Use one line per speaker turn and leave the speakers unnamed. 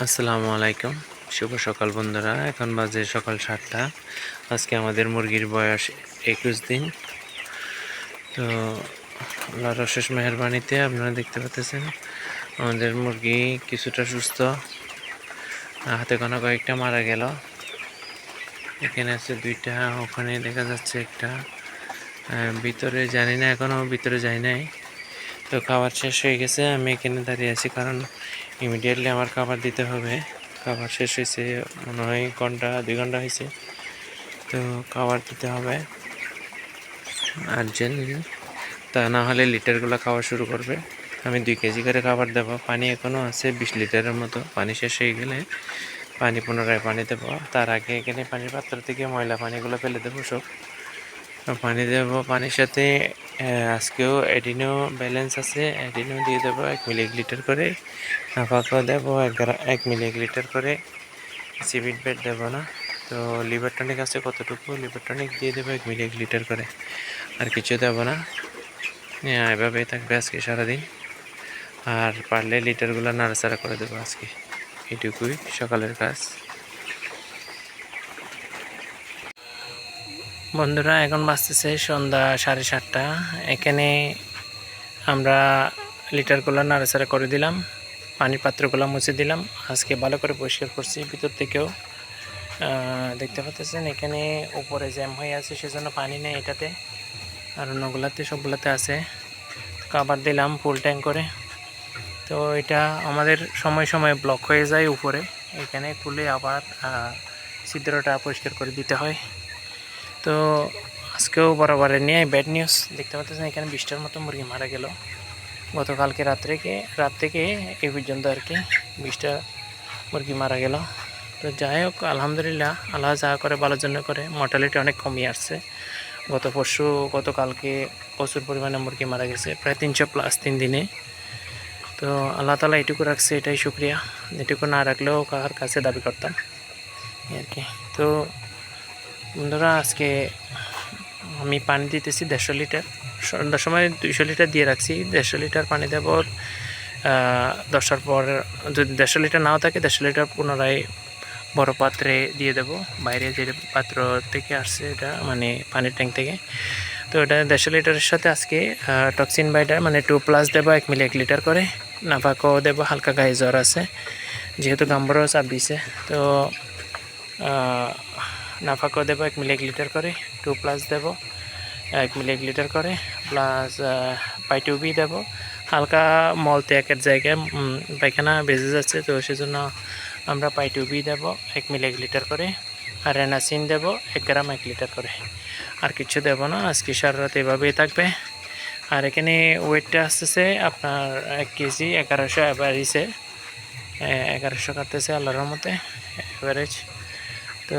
আসসালামু আলাইকুম। শুভ সকাল বন্ধুরা। এখন বাজে সকাল সাতটা। আজকে আমাদের মুরগির বয়স একুশ দিন। তো আল্লাহর অশেষ মেহরবানিতে আপনারা দেখতে পাচ্ছেন, আমাদের মুরগি কিছুটা সুস্থ। হাতে কোনো কয়েকটা মারা গেল। এখানে আছে দুইটা, ওখানে দেখা যাচ্ছে একটা। ভিতরে জানি না এখনও ভিতরে যাই নাই। তো খাবার শেষ হয়ে গেছে, আমি এখানে দাঁড়িয়ে আছি কারণ ইমিডিয়েটলি আমার খাবার দিতে হবে। খাবার শেষ হয়েছে, মনে হয় ঘণ্টা, দুই ঘণ্টা হয়েছে। তো খাবার দিতে হবে। আর্জেন্ট তা না হলে লিটারগুলো খাওয়া শুরু করবে। আমি দুই কেজি করে খাবার দেবো। পানি এখনও আছে, বিশ লিটারের মতো। পানি শেষ হয়ে গেলে পানি পুনরায় পানি দেবো। তার আগে এখানে পানির পাত্র থেকে ময়লা পানিগুলো ফেলে দেবো সব। পানি দেবো, পানির সাথে আজকেও এডিনও ব্যালেন্স আছে। এডিনও দিয়ে দেবো এক মিলি লিটার করে। নাফাকেও দেবো এক মিলি লিটার করে। সিভিট বেড দেবো না। তো লিভার টনিক আছে কতটুকু? লিভার টনিক দিয়ে দেবো এক মিলি লিটার করে। আর কিছু দেবো না। এভাবেই থাকবে আজকে সারাদিন। আর পারলে লিটারগুলো নাড়াচাড়া করে দেবো আজকে। এটুকুই সকালের কাজ। বন্ধুরা, এখন বাজতেছে সন্ধ্যা সাড়ে সাতটা। এখানে আমরা লিটারগুলো নাড়াচাড়া করে দিলাম, পানির পাত্রগুলো মুছে দিলাম। আজকে ভালো করে পরিষ্কার করছি, ভিতর থেকেও দেখতে পাচ্ছেন, এখানে উপরে জ্যাম হয়ে আছে, সেজন্য পানি নেই এটাতে। আর অন্যগুলাতে, সবগুলাতে আছে। খাবার দিলাম ফুল ট্যাঙ্ক করে। তো এটা আমাদের সময় সময় ব্লক হয়ে যায় উপরে। এখানে খুলে আবার ছিদ্রটা পরিষ্কার করে দিতে হয়। তো আজকেও বরাবরের নিয়ে ব্যাড নিউজ দেখতে পাচ্ছেন এখানে বিশটার মতো মুরগি মারা গেল। গতকালকে রাত্রে কে রাত থেকে এই পর্যন্ত আর কি বিশটা মুরগি মারা গেল। তো যাই হোক, আলহামদুলিল্লাহ, আল্লাহ যা করে ভালোর জন্য করে। মর্টালিটি অনেক কমিয়ে আসছে। গত পরশু, গতকালকে প্রচুর পরিমাণে মুরগি মারা গেছে, প্রায় তিনশো প্লাস তিন দিনে। তো আল্লাহ তালা এটুকু রাখছে, এটাই শুক্রিয়া। এটুকু না রাখলেও কার কাছে দাবি করতাম। আর কি। তো বন্ধুরা আজকে আমি পানি দিতেছি দেড়শো লিটার। সন্ধ্যার সময় দুইশো লিটার দিয়ে রাখছি। দেড়শো লিটার পানি দেব আহ, দশটার পর যদি দেড়শো লিটার নাও থাকে দেড়শো লিটার পুনরায় বড় পাত্রে দিয়ে দেব। বাইরে যে পাত্র থেকে আসছে এটা মানে পানির ট্যাঙ্ক থেকে। তো এটা দেড়শো লিটারের সাথে আজকে টক্সিন বাইটার মানে টু প্লাস দেবো এক মিলি এক লিটার করে। নাফাকও দেবো হালকা গায়ে জ্বর আছে যেহেতু গাম্বরও চাপ দিছে। তো আহ, নাফাকও দেবো এক মিলি এক লিটার করে টু প্লাস দেবো এক মিলি এক লিটার করে প্লাস পাইটুবি দেবো। হালকা মল ত্যাগের জায়গায় পায়খানা বেজে যাচ্ছে তো সেজন্য আমরা পাইটুবি দেবো এক মিলি এক লিটার করে। আর রেনাসিন দেবো এক গ্রাম এক লিটার করে। আর কিছু দেবো না আজকে সারা রাত এভাবেই থাকবে। আর এখানে ওয়েটটা আসতেছে আপনার এক কেজি এগারোশো অ্যাভারেজে এগারোশো কাটতেছে আল্লাহর রহমতে অ্যাভারেজ তো